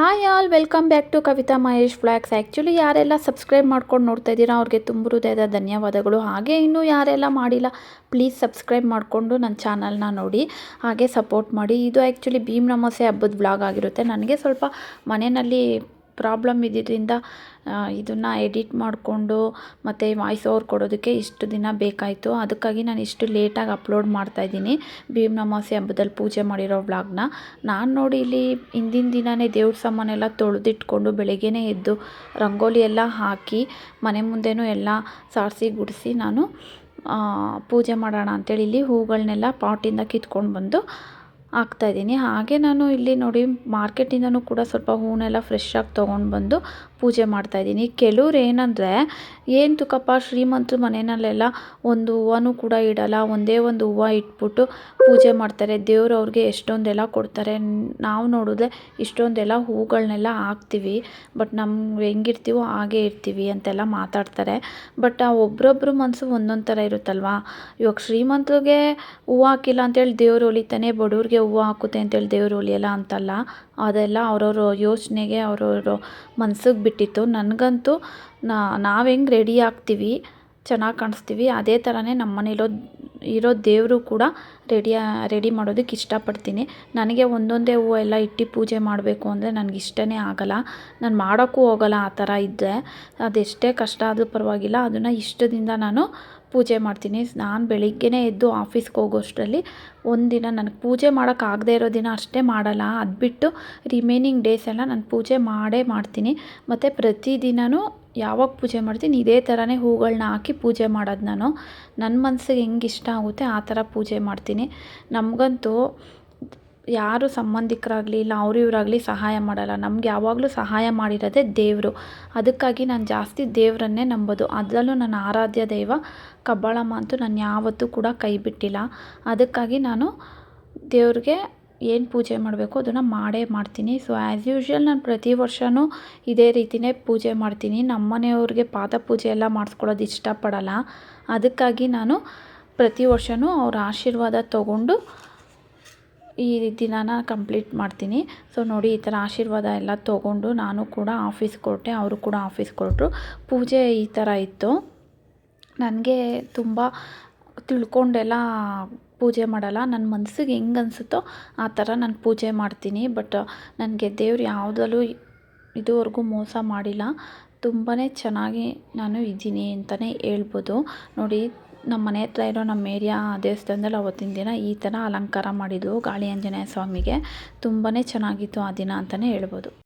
Hi all welcome back to Kavita Mahesh vlogs actually ಯಾರೆಲ್ಲ subscribe ಮಾಡ್ಕೊಂಡು ನೋಡ್ತಾ ಇದ್ದೀರಾ, ಅವ್ರಿಗೆ ತುಂಬ ಹೃದಯದ ಧನ್ಯವಾದಗಳು. ಹಾಗೆ ಇನ್ನೂ ಯಾರೆಲ್ಲ ಮಾಡಿಲ್ಲ ಪ್ಲೀಸ್ ಸಬ್ಸ್ಕ್ರೈಬ್ ಮಾಡಿಕೊಂಡು ನನ್ನ ಚಾನಲ್ನ ನೋಡಿ, ಹಾಗೆ ಸಪೋರ್ಟ್ ಮಾಡಿ. ಇದು ಆ್ಯಕ್ಚುಲಿ ಭೀಮ್ ನಮಸೆ ಹಬ್ಬದ ವ್ಲಾಗ್ ಆಗಿರುತ್ತೆ. ನನಗೆ ಸ್ವಲ್ಪ ಮನೆಯಲ್ಲಿ ಪ್ರಾಬ್ಲಮ್ ಇದ್ದಿದ್ದರಿಂದ ಇದನ್ನು ಎಡಿಟ್ ಮಾಡಿಕೊಂಡು ಮತ್ತು ವಾಯ್ಸ್ ಓವರ್ ಕೊಡೋದಕ್ಕೆ ಇಷ್ಟು ದಿನ ಬೇಕಾಯಿತು. ಅದಕ್ಕಾಗಿ ನಾನು ಇಷ್ಟು ಲೇಟಾಗಿ ಅಪ್ಲೋಡ್ ಮಾಡ್ತಾಯಿದ್ದೀನಿ ಭೀಮ್ ನಮಾಸೆ ಹಬ್ಬದಲ್ಲಿ ಪೂಜೆ ಮಾಡಿರೋ ವ್ಲಾಗ್ನ ನಾನು ನೋಡಿ ಇಲ್ಲಿ ಹಿಂದಿನ ದಿನವೇ ದೇವ್ರ ಸಾಮಾನೆಲ್ಲ ತೊಳೆದಿಟ್ಕೊಂಡು ಬೆಳಗ್ಗೆನೇ ಎದ್ದು ರಂಗೋಲಿ ಎಲ್ಲ ಹಾಕಿ, ಮನೆ ಮುಂದೆನೂ ಎಲ್ಲ ಸಾರಿಸಿ ಗುಡಿಸಿ ನಾನು ಪೂಜೆ ಮಾಡೋಣ ಅಂಥೇಳಿ ಇಲ್ಲಿ ಹೂಗಳನ್ನೆಲ್ಲ ಪಾಟಿಂದ ಕಿತ್ಕೊಂಡು ಬಂದು ಹಾಕ್ತಾಯಿದ್ದೀನಿ ಹಾಗೆ ನಾನು ಇಲ್ಲಿ ನೋಡಿ ಮಾರ್ಕೆಟಿಂದನೂ ಕೂಡ ಸ್ವಲ್ಪ ಹೂವನ್ನೆಲ್ಲ ಫ್ರೆಶ್ಶಾಗಿ ತೊಗೊಂಡು ಬಂದು ಪೂಜೆ ಮಾಡ್ತಾಯಿದ್ದೀನಿ ಕೆಲವ್ರು ಏನಂದರೆ, ಏನು ತುಕಪ್ಪ ಶ್ರೀಮಂತರ ಮನೆಯಲ್ಲೆಲ್ಲ ಒಂದು ಹೂವನೂ ಕೂಡ ಇಡಲ್ಲ, ಒಂದೇ ಒಂದು ಹೂವು ಇಟ್ಬಿಟ್ಟು ಪೂಜೆ ಮಾಡ್ತಾರೆ. ದೇವರು ಅವ್ರಿಗೆ ಎಷ್ಟೊಂದೆಲ್ಲ ಕೊಡ್ತಾರೆ. ನಾವು ನೋಡಿದ್ರೆ ಇಷ್ಟೊಂದೆಲ್ಲ ಹೂಗಳನ್ನೆಲ್ಲ ಹಾಕ್ತೀವಿ, ಬಟ್ ನಮ್ಗೆ ಹೆಂಗಿರ್ತೀವೋ ಹಾಗೆ ಇರ್ತೀವಿ ಅಂತೆಲ್ಲ ಮಾತಾಡ್ತಾರೆ. ಬಟ್ ಆ ಒಬ್ಬರೊಬ್ಬರ ಮನಸ್ಸು ಒಂದೊಂದು ಥರ ಇರುತ್ತಲ್ವಾ? ಇವಾಗ ಶ್ರೀಮಂತರಿಗೆ ಹೂವು ಹಾಕಿಲ್ಲ ಅಂತೇಳಿ ದೇವ್ರು ಹೊಲಿತಾನೆ ಬಡವ್ರಿಗೆ ಹೂವು ಹಾಕುತ್ತೆ ಅಂತೇಳಿ ದೇವ್ರು ಉಳಿಯಲ್ಲ ಅಂತಲ್ಲ, ಅದೆಲ್ಲ ಅವ್ರವ್ರ ಯೋಚನೆಗೆ ಅವ್ರವ್ರ ಮನ್ಸಿಗೆ ಬಿಟ್ಟಿತ್ತು. ನನಗಂತೂ ನಾವು ಹೆಂಗೆ ರೆಡಿ ಆಗ್ತೀವಿ, ಚೆನ್ನಾಗಿ ಕಾಣಿಸ್ತೀವಿ, ಅದೇ ಥರನೇ ನಮ್ಮ ಮನೇಲಿರೋ ಇರೋ ದೇವರು ಕೂಡ ರೆಡಿ ರೆಡಿ ಮಾಡೋದಕ್ಕೆ ಇಷ್ಟಪಡ್ತೀನಿ. ನನಗೆ ಒಂದೊಂದೇ ಹೂವು ಎಲ್ಲ ಇಟ್ಟು ಪೂಜೆ ಮಾಡಬೇಕು ಅಂದರೆ ನನಗೆ ಇಷ್ಟನೇ ಆಗಲ್ಲ. ನಾನು ಮಾಡೋಕ್ಕೂ ಹೋಗಲ್ಲ ಆ ಥರ ಇದ್ದರೆ. ಅದೆಷ್ಟೇ ಕಷ್ಟ ಆದರೂ ಪರವಾಗಿಲ್ಲ. ಅದನ್ನು ಇಷ್ಟದಿಂದ ನಾನು ಪೂಜೆ ಮಾಡ್ತೀನಿ. ನಾನು ಬೆಳಿಗ್ಗೆನೇ ಎದ್ದು ಆಫೀಸ್ಗೆ ಹೋಗೋಷ್ಟರಲ್ಲಿ ಒಂದಿನ ನನಗೆ ಪೂಜೆ ಮಾಡೋಕ್ಕಾಗದೇ ಇರೋ ದಿನ ಅಷ್ಟೇ ಮಾಡಲ್ಲ. ಅದು ಬಿಟ್ಟು ರಿಮೈನಿಂಗ್ ಡೇಸ್ ಎಲ್ಲ ನಾನು ಪೂಜೆ ಮಾಡೇ ಮಾಡ್ತೀನಿ. ಮತ್ತು ಪ್ರತಿದಿನವೂ ಯಾವಾಗ ಪೂಜೆ ಮಾಡ್ತೀನಿ, ಇದೇ ಥರನೇ ಹೂಗಳನ್ನ ಹಾಕಿ ಪೂಜೆ ಮಾಡೋದು ನಾನು. ನನ್ನ ಮನಸ್ಸಿಗೆ ಹೆಂಗೆ ಇಷ್ಟ ಆಗುತ್ತೆ, ಆ ಥರ ಪೂಜೆ ಮಾಡ್ತೀನಿ. ನಮಗಂತೂ ಯಾರು ಸಂಬಂಧಿಕರಾಗಲಿ ಇಲ್ಲ ಅವ್ರು ಇವರಾಗಲಿ ಸಹಾಯ ಮಾಡಲ್ಲ. ನಮ್ಗೆ ಯಾವಾಗಲೂ ಸಹಾಯ ಮಾಡಿರೋದೇ ದೇವರು. ಅದಕ್ಕಾಗಿ ನಾನು ಜಾಸ್ತಿ ದೇವರನ್ನೇ ನಂಬೋದು. ಅದರಲ್ಲೂ ನನ್ನ ಆರಾಧ್ಯ ದೈವ ಕಬ್ಬಾಳಮ್ಮ ಅಂತೂ ನಾನು ಯಾವತ್ತೂ ಕೂಡ ಕೈ ಬಿಟ್ಟಿಲ್ಲ. ಅದಕ್ಕಾಗಿ ನಾನು ದೇವ್ರಿಗೆ ಏನು ಪೂಜೆ ಮಾಡಬೇಕು ಅದನ್ನು ಮಾಡೇ ಮಾಡ್ತೀನಿ. ಸೊ ಆ್ಯಸ್ ಯೂಶ್ವಲ್ ನಾನು ಪ್ರತಿ ವರ್ಷವೂ ಇದೇ ರೀತಿಯೇ ಪೂಜೆ ಮಾಡ್ತೀನಿ. ನಮ್ಮ ಮನೆಯವ್ರಿಗೆ ಪಾದ ಪೂಜೆ ಎಲ್ಲ ಮಾಡಿಸ್ಕೊಳ್ಳೋದು ಇಷ್ಟಪಡಲ್ಲ. ಅದಕ್ಕಾಗಿ ನಾನು ಪ್ರತಿ ವರ್ಷವೂ ಅವ್ರ ಆಶೀರ್ವಾದ ತಗೊಂಡು ಈ ದಿನಾನ ಕಂಪ್ಲೀಟ್ ಮಾಡ್ತೀನಿ. ಸೊ ನೋಡಿ ಈ ಥರ ಆಶೀರ್ವಾದ ಎಲ್ಲ ತೊಗೊಂಡು ನಾನು ಕೂಡ ಆಫೀಸ್ ಕೊಟ್ಟೆ. ಅವರು ಕೂಡ ಆಫೀಸ್ ಕೊಟ್ಟರು ಪೂಜೆ ಈ ಥರ ಇತ್ತು. ನನಗೆ ತುಂಬ ತಿಳ್ಕೊಂಡೆಲ್ಲ ಪೂಜೆ ಮಾಡಲ್ಲ. ನನ್ನ ಮನಸ್ಸಿಗೆ ಹೆಂಗೆ ಅನಿಸುತ್ತೋ ಆ ಥರ ನಾನು ಪೂಜೆ ಮಾಡ್ತೀನಿ. ಬಟ್ ನನಗೆ ದೇವ್ರು ಯಾವುದಲ್ಲೂ ಇದುವರೆಗೂ ಮೋಸ ಮಾಡಿಲ್ಲ. ತುಂಬಾ ಚೆನ್ನಾಗಿ ನಾನು ಇದ್ದೀನಿ ಅಂತಲೇ ಹೇಳ್ಬೋದು. ನೋಡಿ, ನಮ್ಮ ಮನೆ ಹತ್ರ ಇರೋ ನಮ್ಮ ಏರಿಯಾ ದೇವಸ್ಥಾನದಲ್ಲಿ ಅವತ್ತಿನ ದಿನ ಈ ಥರ ಅಲಂಕಾರ ಮಾಡಿದ್ವು ಗಾಳಿ ಆಂಜನೇಯ ಸ್ವಾಮಿಗೆ. ತುಂಬಾ ಚೆನ್ನಾಗಿತ್ತು ಆ ದಿನ ಅಂತಲೇ ಹೇಳ್ಬೋದು.